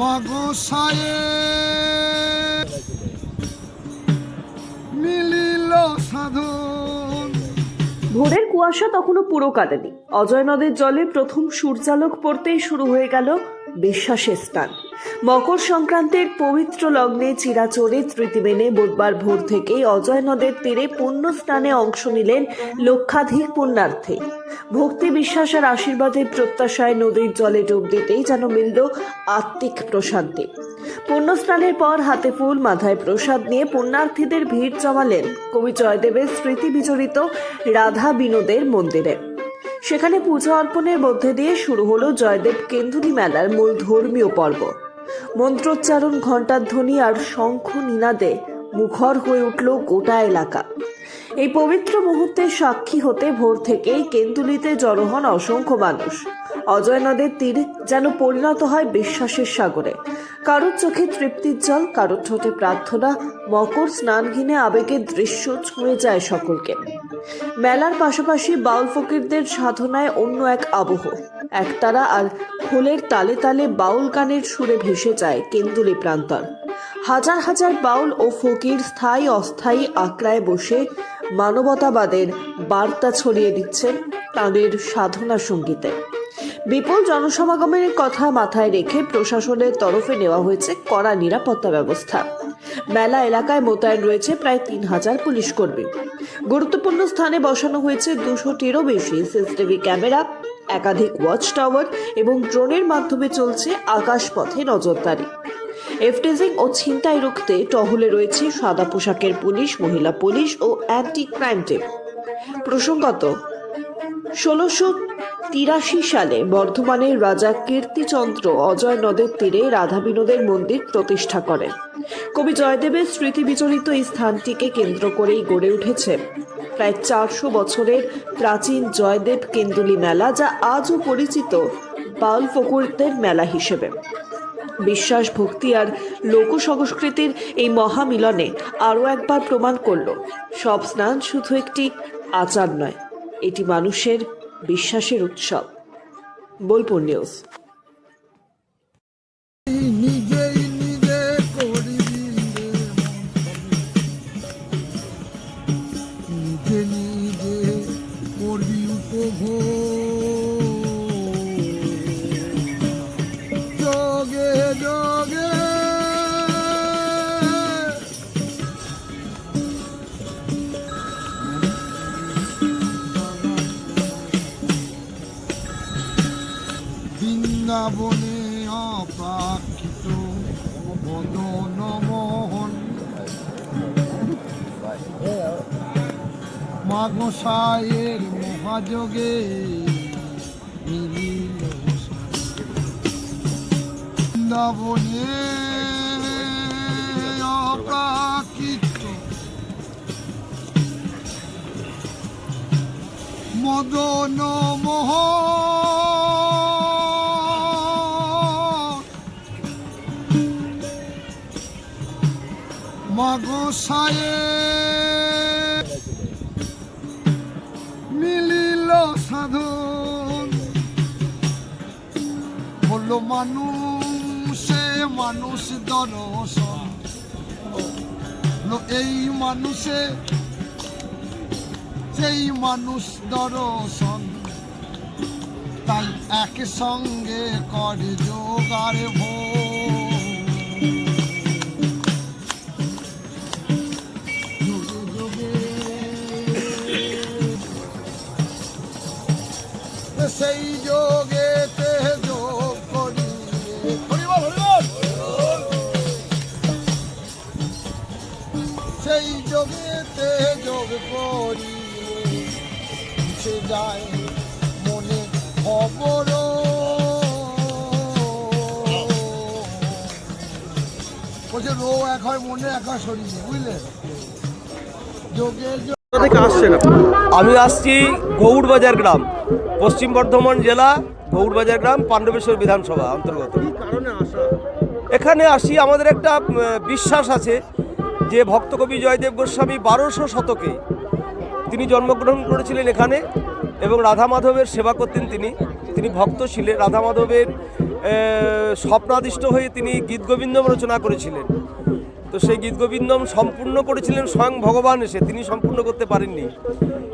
মগসায়ে মিলিল সাধন। ভোরের কুয়াশা তখনও পুরো কাটেনি। অজয় নদের জলে প্রথম সূর্যালোক পড়তেই শুরু হয়ে গেল বিশ্বাসের স্থান। মকর সংক্রান্তের পবিত্র লগ্নে চিরাচরে তৃতি মেনে বুধবার ভোর থেকেই অজয় নদের তীরে পুণ্য স্নানে অংশ নিলেন লক্ষাধিক পুণ্যার্থী। ভক্তি বিশ্বাস আর আশীর্বাদের প্রত্যাশায় নদীর জলে ডুব দিতেই যেন মিলল আত্মিক প্রশান্তি। পুণ্যস্নানের পর হাতে ফুল মাথায় প্রসাদ নিয়ে পুণ্যার্থীদের ভিড় জমালেন কবি জয়দেবের স্মৃতি বিজড়িত রাধা বিনোদের মন্দিরে। সেখানে পূজা অর্পণের মধ্যে দিয়ে শুরু হলো জয়দেব কেন্দুলি মেলার মূল ধর্মীয় পর্ব। মন্ত্রোচ্চারণ ঘণ্টার ধ্বনি আর শঙ্খ নিনাদে মুখর হয়ে উঠল গোটা এলাকা। এই পবিত্র মুহূর্তের সাক্ষী হতে ভোর থেকেই কেন্দুলিতে জড়ো হন অসংখ্য মানুষ। অজয় নদের তীর যেন পরিণত হয় বিশ্বাসের সাগরে। কারোর চোখে তৃপ্তির জল, কারোর ঠোঁটে প্রার্থনা, মকর স্নান ঘিনে আবেগের দৃশ্য ছুঁয়ে যায় সকলকে। মেলার পাশাপাশি বাউল ফকিরদের সাধনায় অন্য এক আবহ। একতারা আর খোলের তালে তালে বাউল গানের সুরে ভেসে যায় কেন্দুলি প্রান্তর। হাজার হাজার বাউল ও ফকির স্থায়ী অস্থায়ী আঁকড়ায় বসে মানবতাবাদের বার্তা ছড়িয়ে দিচ্ছেন তাঁদের সাধনা সঙ্গীতে। বিপুল জনসমাগমের কথা মাথায় রেখে প্রশাসনের তরফে নেওয়া হয়েছে কড়া নিরাপত্তা ব্যবস্থা। মেলা এলাকায় মোতায়েন রয়েছে প্রায় তিন হাজার পুলিশ কর্মী গুরুত্বপূর্ণ স্থানে বসানো হয়েছে দুশোটিরও বেশি সিসিটিভি ক্যামেরা, একাধিক ওয়াচ টাওয়ার এবং ড্রোনের মাধ্যমে চলছে আকাশপথে নজরদারি। এফটেজিং ও ছিনতাই রুখতে টহলে রয়েছে সাদা পোশাকের পুলিশ, মহিলা পুলিশ ও অ্যান্টি ক্রাইম টিম প্রসঙ্গত, ষোলোশো তিরাশি সালে বর্ধমানের রাজা কীর্তিচন্দ্র অজয় নদের তীরে রাধা বিনোদের মন্দির প্রতিষ্ঠা করেন। কবি জয়দেবের স্মৃতি বিচলিত এই স্থানটিকে কেন্দ্র করেই গড়ে উঠেছে। প্রায় চারশো বছরের প্রাচীন জয়দেব কেন্দুলি মেলা, যা আজও পরিচিত বাউল ফকুরদের মেলা হিসেবে। বিশ্বাস ভক্তি আর লোক সংস্কৃতির এই মহামিলনে আরও একবার প্রমাণ করল, সব স্নান শুধু একটি আচার নয়, এটি মানুষের বিশ্বাসের উৎসব। বোলপুর নিউজ। বৃন্দাবনে অপ্রাকৃত বদন মোহন। মাগসায়ের মহাযোগে বৃন্দাবনে অপ্রাকৃত মদন মোহন। মগসায়ে মিলিল সাধন। হলো মানুষে মানুষ দর্শন। এই মানুষে সেই মানুষ দর্শন। তাই একসঙ্গে করে যোগার ভোগ। সেই যোগেতে যোগ করি। সেই যোগেতে যোগ করি। সে যায় মনে খবর। বলছে রো এক হয় মনে এক হয় শরীরে বুঝলে? যোগের যোগ থেকে আসছেন আপনি? আমি আসছি গৌড়বাজার গ্রাম। পশ্চিম বর্ধমান জেলা গৌড়বাজার গ্রাম পাণ্ডবেশ্বর বিধানসভা অন্তর্গত। এখানে আসি আমাদের একটা বিশ্বাস আছে যে ভক্তকবি জয়দেব গোস্বামী বারোশো শতকে তিনি জন্মগ্রহণ করেছিলেন এখানে এবং রাধা মাধবের সেবা করতেন তিনি। তিনি ভক্ত ছিলেন রাধা মাধবের স্বপ্নাদিষ্ট হয়ে তিনি গীতগোবিন্দম রচনা করেছিলেন। তো সেই গীতগোবিন্দম সম্পূর্ণ করেছিলেন স্বয়ং ভগবান এসে তিনি সম্পূর্ণ করতে পারেননি।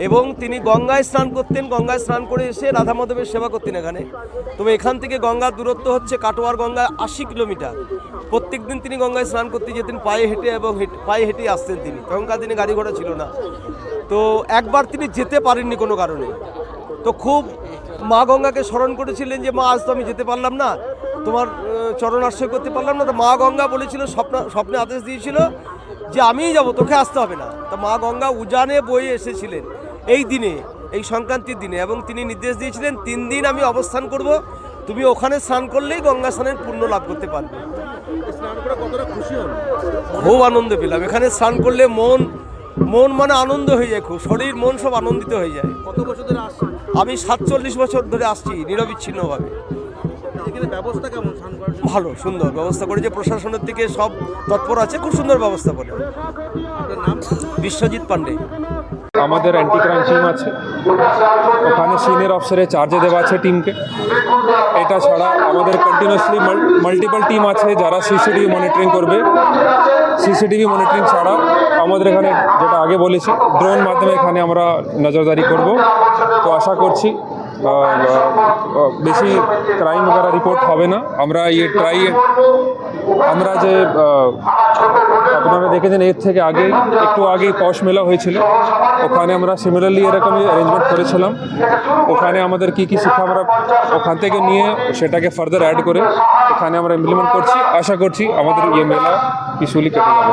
এবং তিনি গঙ্গায় স্নান করতেন, গঙ্গায় স্নান করে এসে রাধা মাধবের সেবা করতেন এখানে। তবে এখান থেকে গঙ্গার দূরত্ব হচ্ছে কাটোয়ার গঙ্গায় আশি কিলোমিটার। প্রত্যেক দিন তিনি গঙ্গায় স্নান করতে যেতেন, পায়ে হেঁটে এবং হেঁটে- পায়ে হেঁটেই আসতেন তিনি। তখনকার দিনে গাড়ি ঘোড়া ছিল না। তো একবার তিনি যেতে পারেননি কোনো কারণে। তো খুব মা গঙ্গাকে স্মরণ করেছিলেন যে, মা, আজ তো আমি যেতে পারলাম না। তোমার চরণ আশ্রয় করতে পারলাম না। তো মা গঙ্গা বলেছিল, স্বপ্ন, স্বপ্নে আদেশ দিয়েছিল যে, আমিই যাব, তোকে আসতে হবে না। তো মা গঙ্গা উজানে বয়ে এসেছিলেন। এই দিনে এই সংক্রান্তির দিনে এবং তিনি নির্দেশ দিয়েছিলেন তিন দিন আমি অবস্থান করব তুমি ওখানে স্নান করলেই গঙ্গা স্নানের পুণ্য লাভ করতে পারবে। খুব আনন্দ পেলাম। এখানে স্নান করলে মন মন মানে আনন্দ হয়ে যায় খুব শরীর মন সব আনন্দিত হয়ে যায়। কত বছর ধরে আসছেন? আমি সাতচল্লিশ বছর ধরে আসছি নিরবিচ্ছিন্নভাবে। ব্যবস্থা কেমন ভালো সুন্দর ব্যবস্থা করেছে প্রশাসনের থেকে সব তৎপর আছে খুব সুন্দর ব্যবস্থা করে। বিশ্বজিৎ পান্ডে আমাদের অ্যান্টি ক্রাইম টিম আছে। ওখানে সিনিয়র অফিসারে চার্জে দেওয়া আছে টিমকে এটা ছাড়া আমাদের কন্টিনিউসলি মাল্টিপল টিম আছে যারা সিসিটিভি মনিটরিং করবে। সিসিটিভি মনিটরিং ছাড়া আমাদের এখানে যেটা আগে বলেছি ড্রোন মাধ্যমে এখানে আমরা নজরদারি করব। তো আশা করছি বেশি ক্রাইম ওগারা রিপোর্ট হবে না। আমরা ইয়ে ট্রাই আমরা যে আপনারা দেখেছেন এর থেকে আগে, একটু আগে কষ মেলা হয়েছিল। ওখানে আমরা সিমিলারলি এরকমই অ্যারেঞ্জমেন্ট করেছিলাম। ওখানে আমাদের কি কি শিক্ষা আমরা ওখান থেকে নিয়ে সেটাকে ফার্দার অ্যাড করে এখানে আমরা ইমপ্লিমেন্ট করছি। আশা করছি আমাদের ইয়ে মেলা পিসফুলি কেটে যাবে।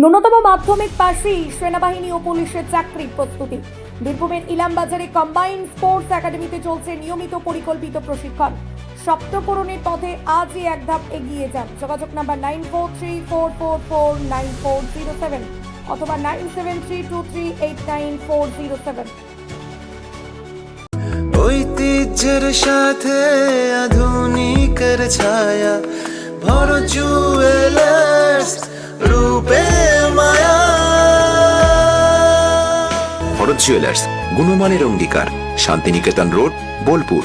ন্যূনতম মাধ্যমিক পাশেই সেনাবাহিনী ও পুলিশের চাকরির প্রস্তুতি। বীরভূমের ইলামবাজারে কম্বাইন্ড স্পোর্টস একাডেমিতে চলছে নিয়মিত পরিকল্পিত প্রশিক্ষণ। সপ্তপূরণের পথে আজই এক ধাপ এগিয়ে যান। যোগাযোগ number nine four three four four four nine four zero seven অথবা nine seven three two three eight nine four zero seven. ঐতিহ্যের সাথে আধুনিকের ছায়া ভর জুয়েলার্স রূপে মায়া। ভরত জুয়েলার্স গুণমানের অঙ্গীকার শান্তিনিকেতন রোড বোলপুর।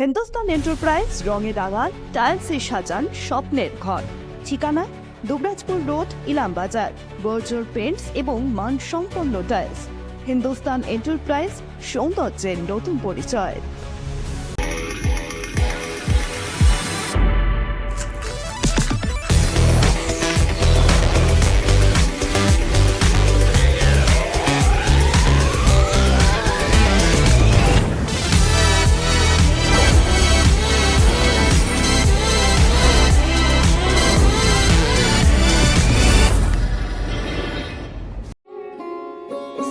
হিন্দুস্তান এন্টারপ্রাইজ রঙে রাঙান টাইলসে সাজান স্বপ্নের ঘর। ঠিকানা, দুবরাজপুর রোড ইলামবাজার বর্জর পেন্টস এবং মানসম্পন্ন টাইলস হিন্দুস্তান এন্টারপ্রাইজ সৌন্দর্যের নতুন পরিচয়।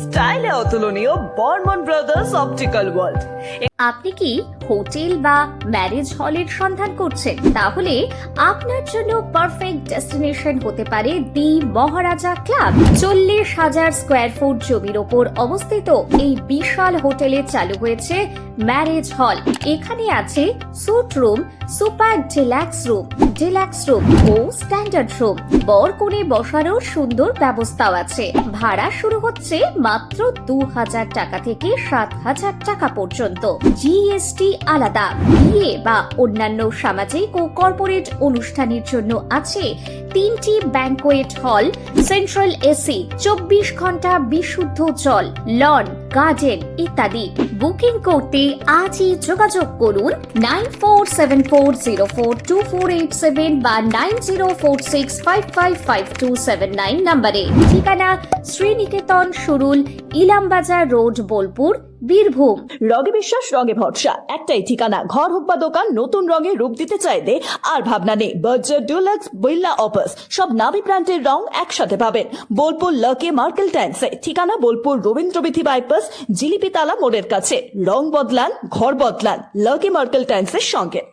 স্টাইলে অতুলনীয় বর্মন ব্রাদার্স অপটিক্যাল ওয়ার্ল্ড। আপনি কি হোটেল বা ম্যারেজ হলের সন্ধান করছেন? তাহলে আপনার জন্য পারফেক্ট ডেস্টিনেশন হতে পারে দি মহারাজা ক্লাব। চল্লিশ হাজার স্কোয়ার ফুট জমির ওপর অবস্থিত এই বিশাল হোটেলে চালু হয়েছে ম্যারেজ হল। এখানে আছে suite room, super deluxe room deluxe room ও স্ট্যান্ডার্ড রুম। বর কোণে বসানোর সুন্দর ব্যবস্থাও আছে। ভাড়া শুরু হচ্ছে মাত্র দু হাজার টাকা থেকে সাত হাজার টাকা পর্যন্ত। জিএসটি আলাদা। বিয়ে বা অন্যান্য সামাজিক ও কর্পোরেট অনুষ্ঠানের জন্য আছে তিনটি ব্যাংকোয়েট হল, সেন্ট্রাল এসি, চব্বিশ ঘণ্টা বিশুদ্ধ জল, লন গার্ডেন ইত্যাদি। বুকিং করতে আজই যোগাযোগ করুন nine four seven four zero four two four eight seven বা nine zero four six five five five two seven nine নাম্বারে। ঠিকানা শ্রীনিকেতন সুরুল, ইলামবাজার রোড, বোলপুর। বীরভূম। রগে বিশ্বাস রঙে ভরসা, একটাই ঠিকানা। ঘর হোক বা দোকান, নতুন রঙে রূপ দিতে চাইলে আর ভাবনা নেই। বার্জার ডুলাক্স বিল্লা অপার্স সব নামি ব্র্যান্ডের রং একসাথে পাবেন। বোলপুর লকে মার্কেল ট্যান্সে ঠিকানা বোলপুর রবীন্দ্রবিথি বাইপাস জিলিপি জিলিপিতালা মোড়ের কাছে। রং বদলান, ঘর বদলান। লকে মার্কেল ট্যান্সের সঙ্গে।